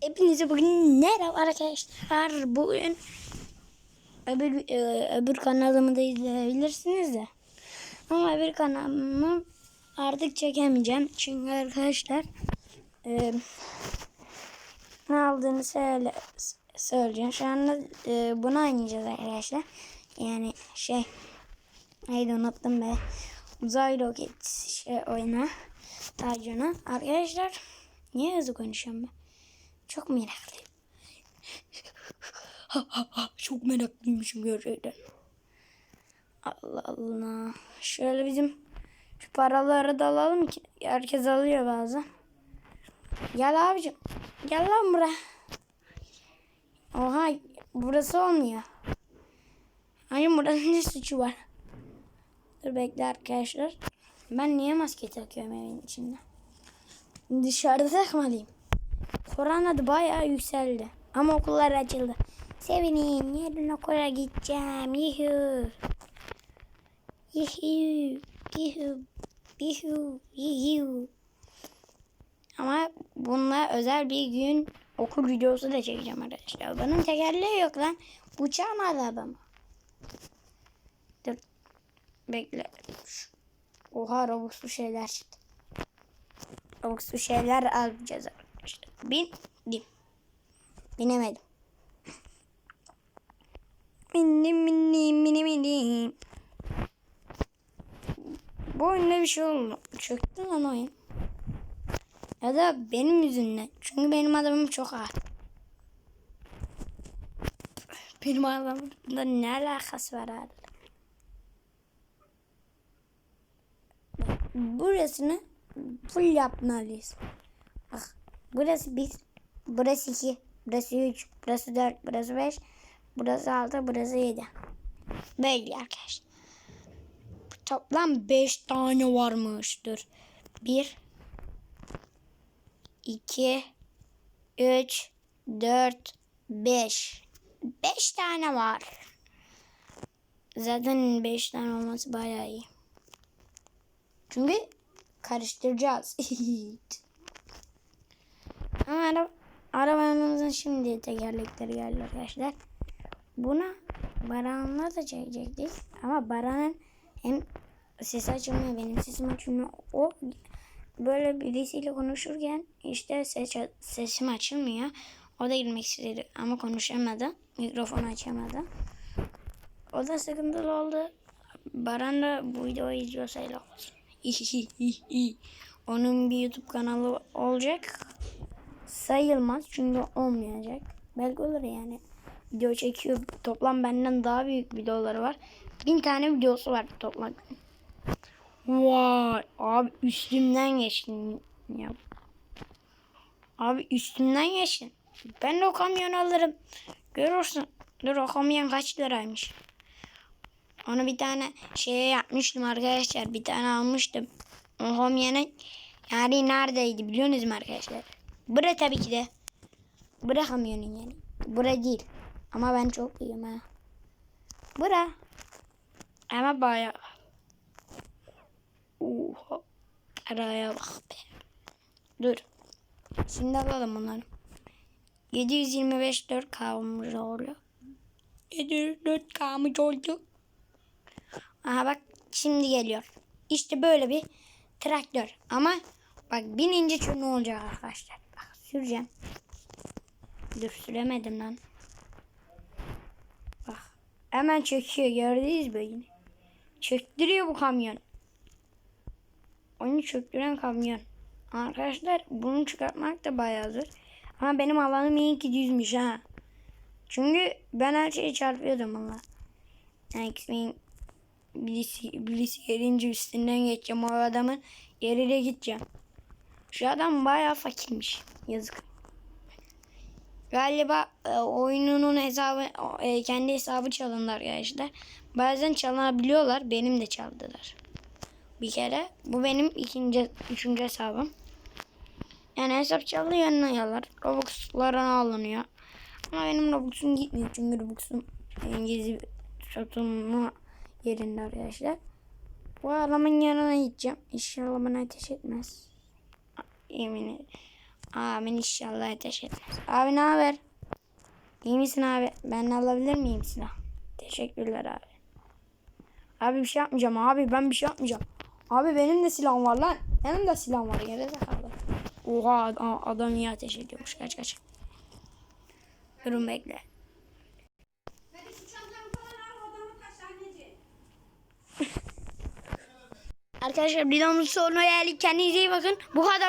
Hepinize bugün merhaba arkadaşlar. Bugün öbür, e, öbür kanalımı da izleyebilirsiniz de. Ama öbür kanalımı artık çekemeyeceğim. Çünkü arkadaşlar e, ne aldığını söyle, söyleyeceğim. Şu anda e, bunu oynayacağız arkadaşlar. Yani şey neydi unuttum be. Uzay roket şey oyunu. Tacını. Arkadaşlar niye hızlı konuşuyorum ben? Çok meraklıyım. Çok meraklıymışım gerçekten. Allah Allah. Şöyle bizim şu paraları da alalım ki herkes alıyor bazen. Gel abicim. Gel lan buraya. Oha burası olmuyor. Hayır buranın ne suçu var? Dur bekle arkadaşlar. Ben niye maske takıyorum evin içinde? Dışarıda takmalıyım. Korona da bayağı yükseldi. Ama okullar açıldı. Sevinin yarın okula gideceğim. Yuhu. Yuhu. Yuhu. Yuhu. Yuhu. Ama bununla özel bir gün okul videosu da çekeceğim arkadaşlar. Bunun tekerleği yok lan. Uçağın arabamı. Dur. Bekle. Oha robuxlu şeyler çıktı. Robuxlu şeyler alacağız. Bindim. Binemedim. Bindim bindim bindim bindim. Bu oyunda bir şey oldu. Çöktü lan oyun. Ya da benim yüzümden. Çünkü benim adamım çok ağır. Benim adamımla ne alakası var abi? Burasını full yapmalıyız. Burası 1, burası 2, burası 3, burası 4, burası 5, burası 6, burası 7. Böyle arkadaşlar. Toplam 5 tane varmış. Dur. 1 2 3 4 5 5 tane var. Zaten 5 tane olması bayağı iyi. Çünkü karıştıracağız. Ama ara, arabamızın şimdi tekerlekleri geldi arkadaşlar. Buna Baran'la da çekecektik. Ama Baran'ın hem sesi açılmıyor benim sesim açılmıyor. O böyle birisiyle konuşurken işte ses, sesim açılmıyor. O da girmek istedi ama konuşamadı. Mikrofonu açamadı. O da sıkıntılı oldu. Baran da bu videoyu izliyorsa helal olsun. Onun bir YouTube kanalı olacak. Sayılmaz çünkü olmayacak. Belki olur yani. Video çekiyor. Toplam benden daha büyük videoları var. Bin tane videosu var toplam. Vay abi üstümden geçtin ya. Abi üstümden geçtin. Ben de o kamyon alırım. Görürsün. Dur o kamyon kaç liraymış. Onu bir tane şeye yapmıştım arkadaşlar. Bir tane almıştım. O kamyonun yani neredeydi biliyorsunuz mu arkadaşlar? Bura tabii ki de. Bura kamyonun yani. Bura değil. Ama ben çok iyiyim ha. Bura. Ama bayağı. Oha. Araya bak be. Dur. Şimdi alalım bunları. 725 4 kalmış oldu. 704 kalmış oldu. Aha bak şimdi geliyor. İşte böyle bir traktör. Ama bak binince ne olacak arkadaşlar. Süreceğim. Dur süremedim lan. Bak hemen çöküyor gördünüz mü yine. Çöktürüyor bu kamyon. Onu çöktüren kamyon. Arkadaşlar bunu çıkartmak da bayağı zor. Ama benim alanım iyi ki düzmüş ha. Çünkü ben her şeyi çarpıyordum valla. Yani X-Men birisi, birisi gelince üstünden geçeceğim. O adamın yeriyle gideceğim. Şu adam bayağı fakirmiş. Yazık. Galiba e, oyununun hesabı e, kendi hesabı çalındı arkadaşlar. Bazen çalabiliyorlar. Benim de çaldılar. Bir kere. Bu benim ikinci, üçüncü hesabım. Yani hesap çalıyor yanıyorlar. Robux'lara alınıyor. Ama benim Robux'um gitmiyor. Çünkü Robux'um İngiliz satılma yerinde arkadaşlar. Bu adamın yanına gideceğim. İnşallah bana ateş etmez. Yemin. Amin inşallah ateş. Abi ne haber? İyi misin abi? Ben alabilir miyim silah? Teşekkürler abi. Abi bir şey yapmayacağım abi ben bir şey yapmayacağım. Abi benim de silahım var lan. Benim de silahım var gerizekalı. Oha adam, iyi ateş ediyormuş kaç kaç. Durun bekle. Arkadaşlar videomuzun sonuna geldik. Kendinize iyi bakın. Bu kadar